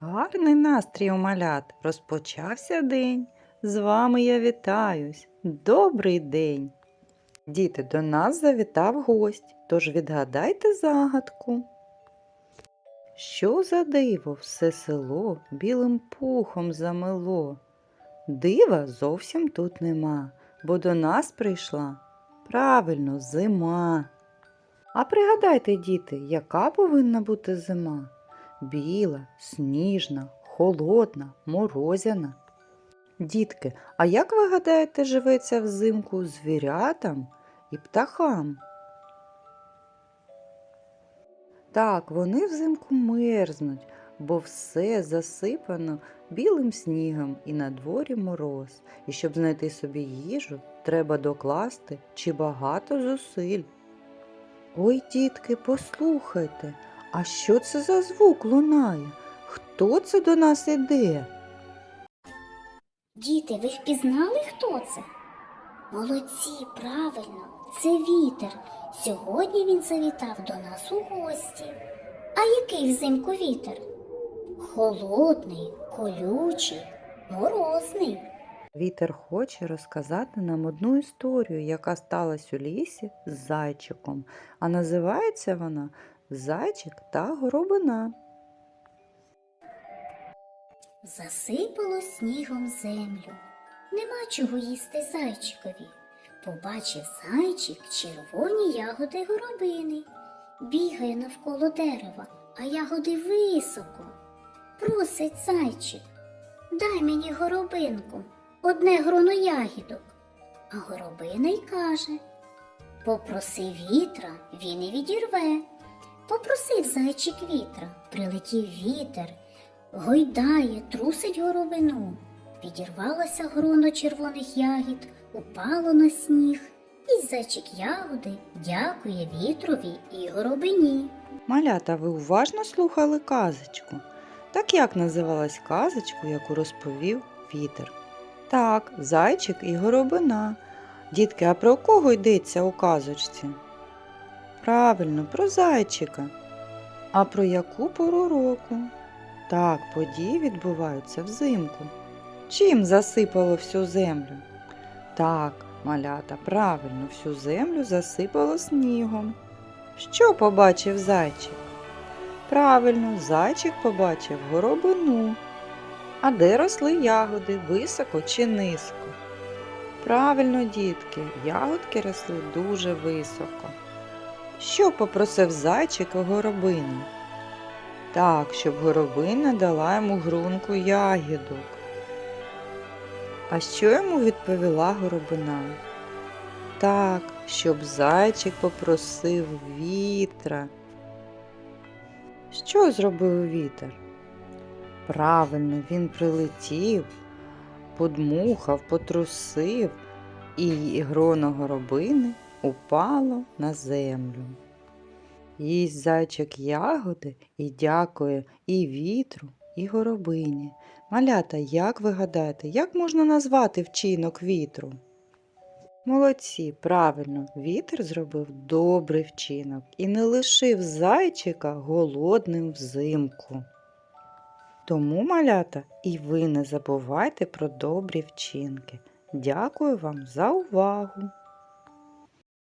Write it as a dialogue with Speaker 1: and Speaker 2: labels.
Speaker 1: Гарний настрій у малят. Розпочався день. З вами я вітаюсь. Добрий день. Діти, до нас завітав гость, тож відгадайте загадку. Що за диво все село білим пухом замело? Дива зовсім тут нема, бо до нас прийшла правильно зима. А пригадайте, діти, яка повинна бути зима? Біла, сніжна, холодна, морозяна. Дітки, а як ви гадаєте, живеться взимку звірятам і птахам? Так, вони взимку мерзнуть, бо все засипано білим снігом і на дворі мороз. І щоб знайти собі їжу, треба докласти чи багато зусиль. Ой, дітки, послухайте, а що це за звук лунає? Хто це до нас іде?
Speaker 2: Діти, ви впізнали, хто це? Молодці, правильно, це вітер. Сьогодні він завітав до нас у гості. А який взимку вітер? Холодний, колючий, морозний.
Speaker 1: Вітер хоче розказати нам одну історію, яка сталася у лісі з зайчиком, а називається вона Зайчик та горобина.
Speaker 2: Засипало снігом землю. Нема чого їсти зайчикові. Побачив зайчик червоні ягоди горобини. Бігає навколо дерева, а ягоди високо. Просить зайчик, дай мені горобинку, одне гроно ягідок. А горобина й каже Попроси вітра, він і відірве. Попросив зайчик вітра, прилетів вітер, гойдає, трусить горобину. Підірвалося гроно червоних ягід, упало на сніг, і зайчик ягоди дякує вітрові і горобині.
Speaker 1: Малята, ви уважно слухали казочку. Так як називалась казочку, яку розповів вітер? Так, зайчик і горобина. Дітки, а про кого йдеться у казочці? Правильно, про зайчика. А про яку пору року? Так, події відбуваються взимку. Чим засипало всю землю? Так, малята, правильно, всю землю засипало снігом. Що побачив зайчик? Правильно, зайчик побачив горобину. А де росли ягоди, високо чи низько? Правильно, дітки, ягодки росли дуже високо. Що попросив зайчик у горобини? Так, щоб горобина дала йому грунку ягідок. А що йому відповіла горобина? Так, щоб зайчик попросив вітра. Що зробив вітер? Правильно, він прилетів, подмухав, потрусив, і гроно горобини упало на землю. Їсть зайчик ягоди і дякує і вітру, і горобині. Малята, як ви гадаєте, як можна назвати вчинок вітру? Молодці, правильно, вітер зробив добрий вчинок і не лишив зайчика голодним взимку. Тому, малята, і ви не забувайте про добрі вчинки. Дякую вам за увагу!